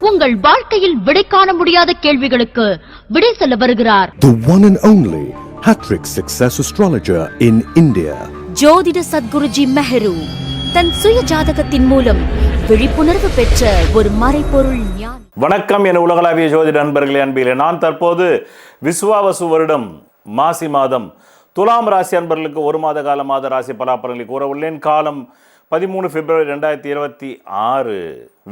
உங்கள் வாழ்க்கையில் விடை காண முடியாத கேள்விகளுக்கு விடை சொல்ல வருகிறார். The one and only Hattrick Success Astrologer in India. ஜோதிட சத்குருஜி மெஹரு தன் சுய ஜாதகத்தின் மூலம் விழிப்புணர்வு பெற்ற ஒரு மறைபொருள் ஞான். வணக்கம் என உலகளாவிய ஜோதிட நண்பர்களே அன்பிலே. நான் தற்போது விஸ்வாவசு வருடம் மாசி மாதம். துலாம் ராசி அன்பர்களுக்கு ஒரு மாத கால மாத ராசி பலாபலன்களை கூற உள்ளேன் காலம் பதிமூணு பிப்ரவரி ரெண்டாயிரத்தி இருபத்தி ஆறு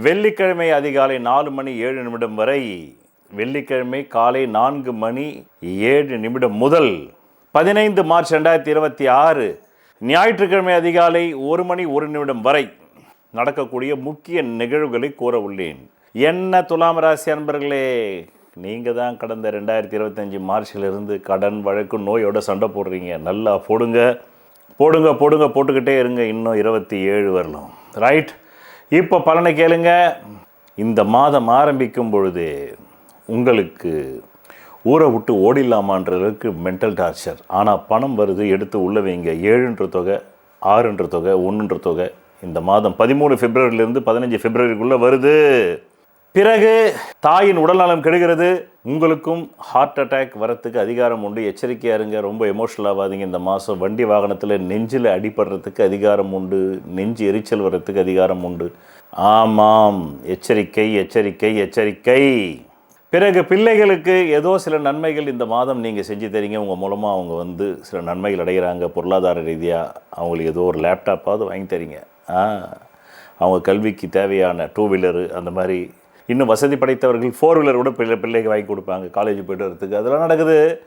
வெள்ளிக்கிழமை அதிகாலை நாலு மணி ஏழு நிமிடம் வரை வெள்ளிக்கிழமை காலை நான்கு மணி ஏழு நிமிடம் முதல் பதினைந்து மார்ச் ரெண்டாயிரத்தி இருபத்தி ஆறு ஞாயிற்றுக்கிழமை அதிகாலை ஒரு மணி ஒரு நிமிடம் வரை நடக்கக்கூடிய முக்கிய நிகழ்வுகளை கூற உள்ளேன். என்ன துலாம் ராசி அன்பர்களே நீங்கள் தான் கடந்த ரெண்டாயிரத்தி இருபத்தஞ்சி மார்ச்சிலிருந்து கடன் வழக்கு நோயோட சண்டை போடுறீங்க. நல்லா போடுங்க. போடுங்க போடுங்க போட்டுக்கிட்டே இருங்க. இன்னும் இருபத்தி ஏழு வரலாம் ரைட் இப்போ பலனை கேளுங்க. இந்த மாதம் ஆரம்பிக்கும் பொழுது உங்களுக்கு ஊரை விட்டு ஓடிடலாமான்றதுக்கு மென்டல் டார்ச்சர் ஆனால் பணம் வருது எடுத்து உள்ள வைங்க. ஏழுன்ற தொகை ஆறுன்ற தொகை ஒன்றுன்ற தொகை இந்த மாதம் பதிமூணு பிப்ரவரியிலேருந்து பதினஞ்சு பிப்ரவரிக்குள்ளே வருது. பிறகு தாயின் உடல்நலம் கெடுகிறது. உங்களுக்கும் ஹார்ட் அட்டாக் வரத்துக்கு அதிகாரம் உண்டு. எச்சரிக்கையாக இருங்க. ரொம்ப எமோஷனல் ஆகாதீங்க இந்த மாதம் வண்டி வாகனத்தில் நெஞ்சில் அடிபடுறதுக்கு அதிகாரம் உண்டு. நெஞ்சு எரிச்சல் வர்றதுக்கு அதிகாரம் உண்டு. ஆமாம். எச்சரிக்கை எச்சரிக்கை எச்சரிக்கை. பிறகு பிள்ளைகளுக்கு ஏதோ சில நன்மைகள் இந்த மாதம் நீங்கள் செஞ்சு தரீங்க. உங்கள் மூலமாக அவங்க வந்து சில நன்மைகள் அடைகிறாங்க. பொருளாதார ரீதியாக அவங்களுக்கு ஏதோ ஒரு லேப்டாப்பாவது வாங்கி தரீங்க. அவங்க கல்விக்கு தேவையான டூ வீலரு அந்த மாதிரி இன்னும் வசதி படைத்தவர்கள் ஃபோர் வீலர் கூட பிள்ளை பிள்ளைக்கு வாங்கி கொடுப்பாங்க. காலேஜ் போய்ட்டு வரதுக்கு. அதெல்லாம் நடக்குது.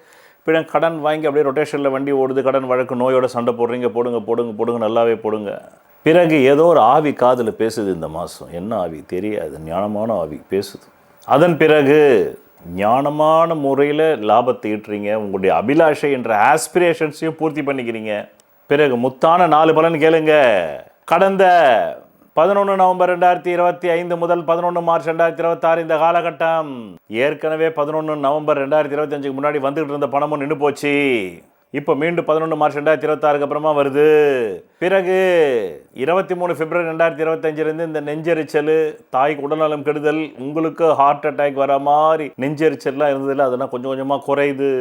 பின்ன கடன் வாங்கி அப்படியே ரொட்டேஷனில் வண்டி ஓடுது கடன் வழக்கு நோயோட சண்டை போடுறீங்க போடுங்க போடுங்க போடுங்க நல்லாவே போடுங்க. பிறகு ஏதோ ஒரு ஆவி காதில் பேசுது இந்த மாதம் என்ன ஆவி? தெரியாது. ஞானமான ஆவி பேசுது. அதன் பிறகு ஞானமான முறையில் லாபத்தை ஈட்டுறீங்க. உங்களுடைய அபிலாஷை என்ற ஆஸ்பிரேஷன்ஸையும் பூர்த்தி பண்ணிக்கிறீங்க. பிறகு முத்தான நாலு பலன் கேளுங்க. கடந்த பதினொன்று நவம்பர் ரெண்டாயிரத்தி இருபத்தி ஐந்து முதல் பதினொன்று மார்ச் ரெண்டாயிரத்தி இருபத்தாறு இந்த காலகட்டம். ஏற்கனவே பதினொன்று நவம்பர் ரெண்டாயிரத்தி இருபத்தஞ்சுக்கு முன்னாடி வந்துகிட்டு இருந்த பணமும் நின்று போச்சு. இப்போ மீண்டும் பதினொன்று மார்ச் ரெண்டாயிரத்தி இருபத்தாறுக்கு அப்புறமா வருது. பிறகு இருபத்தி மூணு பிப்ரவரி ரெண்டாயிரத்தி இருபத்தஞ்சிலேருந்து இந்த நெஞ்செரிச்சல் தாய்க்கு உடல்நலம் கெடுதல் உங்களுக்கு ஹார்ட் அட்டாக் வர மாதிரி நெஞ்செரிச்சல்லாம் இருந்ததில்ல அதெல்லாம் கொஞ்சம் கொஞ்சமாக குறையுது.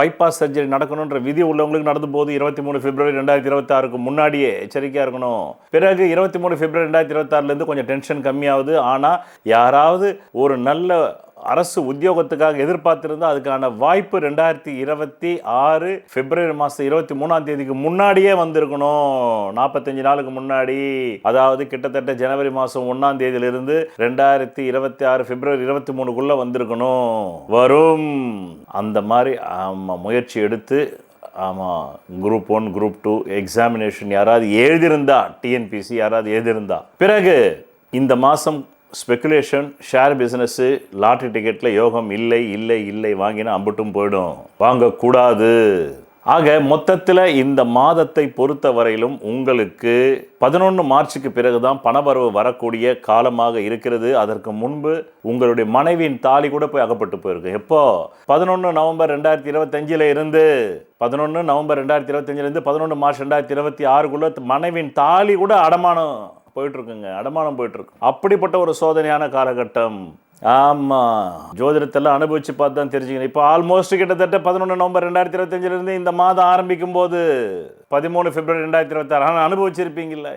பைபாஸ் சர்ஜரி நடக்கணுன்ற விதி உள்ளவங்களுக்கு நடந்து போது இருபத்தி மூணு பிப்ரவரி ரெண்டாயிரத்தி இருபத்தாறுக்கு முன்னாடியே. எச்சரிக்கையாக இருக்கணும். பிறகு இருபத்தி மூணு பிப்ரவரி ரெண்டாயிரத்தி இருபத்தாறுலேருந்து கொஞ்சம் டென்ஷன் கம்மியாகுது. ஆனால் யாராவது ஒரு நல்ல அரசு உத்தியோகத்துக்காக எதிர்பார்த்திருந்தா அதுக்கான வாய்ப்பு ரெண்டாயிரத்தி இருபத்தி ஆறு பிப்ரவரி மாதம் இருபத்தி மூணாம் தேதிக்கு முன்னாடியே வந்திருக்கணும். நாற்பத்தஞ்சு நாளுக்கு முன்னாடி. அதாவது கிட்டத்தட்ட ஜனவரி மாதம் ஒன்றாம் தேதியிலிருந்து ரெண்டாயிரத்தி இருபத்தி ஆறு பிப்ரவரி இருபத்தி மூணுக்குள்ளே வந்திருக்கணும். வரும். அந்த மாதிரி ஆமாம் முயற்சி எடுத்து ஆமாம் group one group two examination யாராவது எழுதியிருந்தா டிஎன்பிசி யாராவது எழுதியிருந்தா. பிறகு இந்த மாதம் ஸ்பெகுலேஷன் ஷேர் பிஸ்னஸ்ஸு லாட்ரி டிக்கெட்டில் யோகம் இல்லை இல்லை இல்லை வாங்கினா அம்பட்டும் போயிடும். வாங்கக்கூடாது. ஆக மொத்தத்தில் இந்த மாதத்தை பொறுத்த வரையிலும் உங்களுக்கு பதினொன்று மார்ச்சுக்கு பிறகுதான் பணவரவு வரக்கூடிய காலமாக இருக்கிறது. அதற்கு முன்பு உங்களுடைய மனைவியின் தாலி கூட போய் அகப்பட்டு போயிருக்கு. எப்போ? பதினொன்று நவம்பர் ரெண்டாயிரத்தி இருபத்தஞ்சில் இருந்து பதினொன்று நவம்பர் ரெண்டாயிரத்தி இருபத்தஞ்சிலேருந்து பதினொன்று மார்ச் ரெண்டாயிரத்தி இருபத்தி ஆறுக்குள்ள மனைவியின் தாலி கூட அடமானம். போயிட்டுருக்குங்க அடமானம் போயிட்டுருக்கு. அப்படிப்பட்ட ஒரு சோதனையான காலகட்டம். ஆமாம் ஜோதிடத்தெல்லாம் அனுபவிச்சு பார்த்து தான் தெரிஞ்சுக்கணும். இப்போ ஆல்மோஸ்ட் கிட்டத்தட்ட பதினொன்று நவம்பர் ரெண்டாயிரத்தி இருபத்தஞ்சிலிருந்து இந்த மாதம் ஆரம்பிக்கும் போது பதிமூணு பிப்ரவரி ரெண்டாயிரத்தி இருபத்தாறு. ஆனால் அனுபவிச்சிருப்பீங்கல்ல.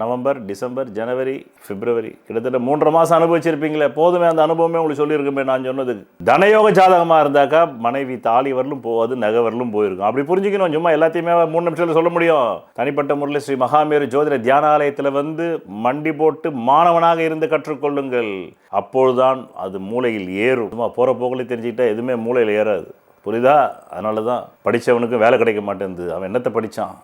நவம்பர் டிசம்பர் ஜனவரி பிப்ரவரி கிட்டத்தட்ட மூன்றரை மாதம் அனுபவிச்சிருப்பீங்களே. போதுமே அந்த அனுபவமே உங்களுக்கு சொல்லியிருக்குமே நான் சொன்னது. தனயோக ஜாதகமாக இருந்தாக்கா மனைவி தாலி வரலும் போகாது நகை வரலும் போயிருக்கும். அப்படி புரிஞ்சுக்கணும். சும்மா எல்லாத்தையுமே மூணு நிமிஷத்தில் சொல்ல முடியும். தனிப்பட்ட முறையில் ஸ்ரீ மகாமேரு ஜோதிட தியானாலயத்தில் வந்து மண்டி போட்டு மாணவனாக இருந்து கற்றுக்கொள்ளுங்கள். அப்பொழுதுதான் அது மூளையில் ஏறும். சும்மா போகிற போக்கில் தெரிஞ்சுக்கிட்டா எதுவுமே மூளையில் ஏறாது. புரியுதா? அதனால தான் படித்தவனுக்கு வேலை கிடைக்க மாட்டேங்குது அவன் என்னத்தை படித்தான்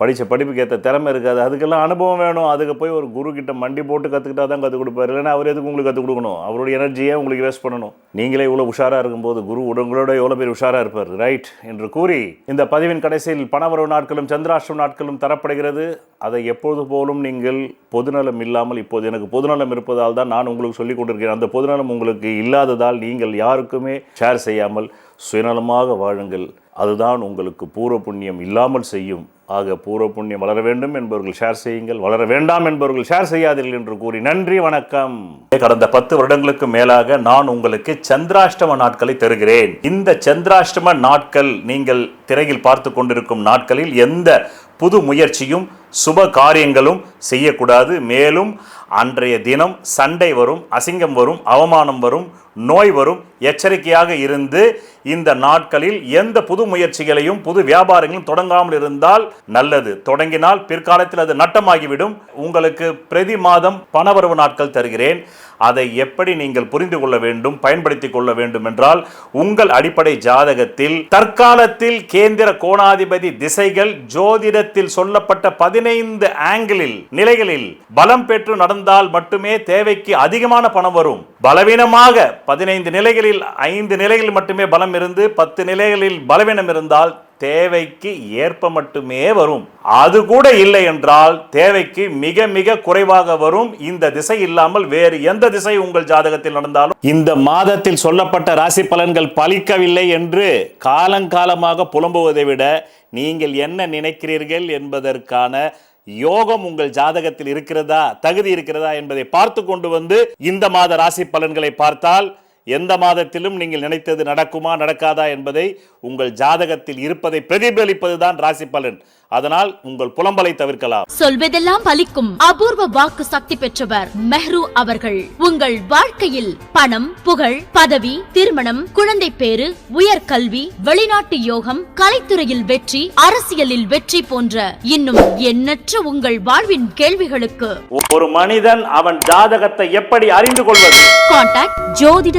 படித்த படிப்புக்கு ஏற்ற திறமை இருக்காது. அதுக்கெல்லாம் அனுபவம் வேணும். அதுக்கு போய் ஒரு குரு கிட்ட மண்டி போட்டு கற்றுக்கிட்டா தான் கற்றுக் கொடுப்பாரு. இல்லைன்னா அவர் எதுக்கு உங்களுக்கு கற்றுக் கொடுக்கணும்? அவருடைய எனர்ஜியை உங்களுக்கு வேஸ்ட் பண்ணணும். நீங்களே இவ்வளோ உஷாராக இருக்கும்போது குரு உங்களோட எவ்வளோ பேர் உஷாராக இருப்பார். ரைட் என்று கூறி இந்த பதிவின் கடைசியில் பணவரவு நாட்களும் சந்திராஷ்டம் நாட்களும் தரப்படுகிறது. அதை எப்போது போலும் நீங்கள் பொதுநலம் இல்லாமல் இப்போது எனக்கு பொதுநலம் இருப்பதால் தான் நான் உங்களுக்கு சொல்லிக் கொண்டிருக்கிறேன். அந்த பொதுநலம் உங்களுக்கு இல்லாததால் நீங்கள் யாருக்குமே ஷேர் செய்யாமல் சுயநலமாக வாழுங்கள். அதுதான் உங்களுக்கு பூர்வ புண்ணியம் இல்லாமல் செய்யும். ஆக பூர்வ புண்ணியம் வளர வேண்டும் என்பவர்கள் ஷேர் செய்யுங்கள். வளர வேண்டாம் என்பவர்கள் ஷேர் செய்யாதீர்கள் என்று கூறி நன்றி வணக்கம். கடந்த பத்து வருடங்களுக்கு மேலாக நான் உங்களுக்கு சந்திராஷ்டம நாட்களை தருகிறேன். இந்த சந்திராஷ்டம நாட்கள் நீங்கள் திரையில் பார்த்து கொண்டிருக்கும் நாட்களில் எந்த புது முயற்சியும் சுப காரியங்களும் செய்யக்கூடாது. மேலும் அன்றைய தினம் சண்டை வரும் அசிங்கம் வரும் அவமானம் வரும் நோய் வரும் எச்சரிக்கையாக இருந்து இந்த நாட்களில் எந்த புது முயற்சிகளையும் புது வியாபாரங்களும் தொடங்காமல் இருந்தால் நல்லது. தொடங்கினால் பிற்காலத்தில் அது நட்டமாகிவிடும். உங்களுக்கு பிரதி மாதம் பணவரவு நாட்கள் தருகிறேன். அதை எப்படி நீங்கள் புரிந்து கொள்ள வேண்டும் பயன்படுத்திக் கொள்ள வேண்டும் என்றால் உங்கள் அடிப்படை ஜாதகத்தில் தற்காலத்தில் கேந்திர கோணாதிபதி திசைகள் ஜோதிடத்தில் சொல்லப்பட்ட பதினைந்து ஆங்கிளில் நிலைகளில் பலம் பெற்று நடந்தால் மட்டுமே தேவைக்கு அதிகமான பணம் வரும். பலவீனமாக பதினைந்து நிலைகளில் ஐந்து நிலைகளில் மட்டுமே பலம் இருந்து பத்து நிலைகளில் பலவீனம் இருந்தால் தேவைக்கு ஏற்ப மட்டுமே வரும். அது கூட இல்லை என்றால் தேவைக்கு மிக மிக குறைவாக வரும். இந்த திசை இல்லாமல் வேறு எந்த திசை உங்கள் ஜாதகத்தில் நடந்தாலும்? இந்த மாதத்தில் சொல்லப்பட்ட ராசி பலன்கள் பலிக்கவில்லை என்று காலங்காலமாக புலம்புவதை விட நீங்கள் என்ன நினைக்கிறீர்கள் என்பதற்கான யோகம் உங்கள் ஜாதகத்தில் இருக்கிறதா? தகுதி இருக்கிறதா என்பதை பார்த்து கொண்டு வந்து இந்த மாத ராசி பலன்களை பார்த்தால் எந்த மாதத்திலும் நீங்கள் நினைத்தது நடக்குமா நடக்காதா என்பதை உங்கள் ஜாதகத்தில் இருப்பதை பிரதிபலிப்பதுதான் ராசி பலன். அதனால் உங்கள் புலம்பலை தவிர்க்கலாம். சொல்வதெல்லாம் பலிக்கும் அபூர்வ வாக்கு சக்தி பெற்றவர் மெஹ்ரு அவர்கள். உங்கள் வாழ்க்கையில் பணம் புகழ் பதவி திருமணம் குழந்தை பேரு உயர்கல்வி வெளிநாட்டு யோகம் கலைத்துறையில் வெற்றி அரசியலில் வெற்றி போன்ற இன்னும் எண்ணற்ற உங்கள் வாழ்வின் கேள்விகளுக்கு ஒரு மனிதன் அவன் ஜாதகத்தை எப்படி அறிந்து கொள்வது? கான்டாக்ட் ஜோதிட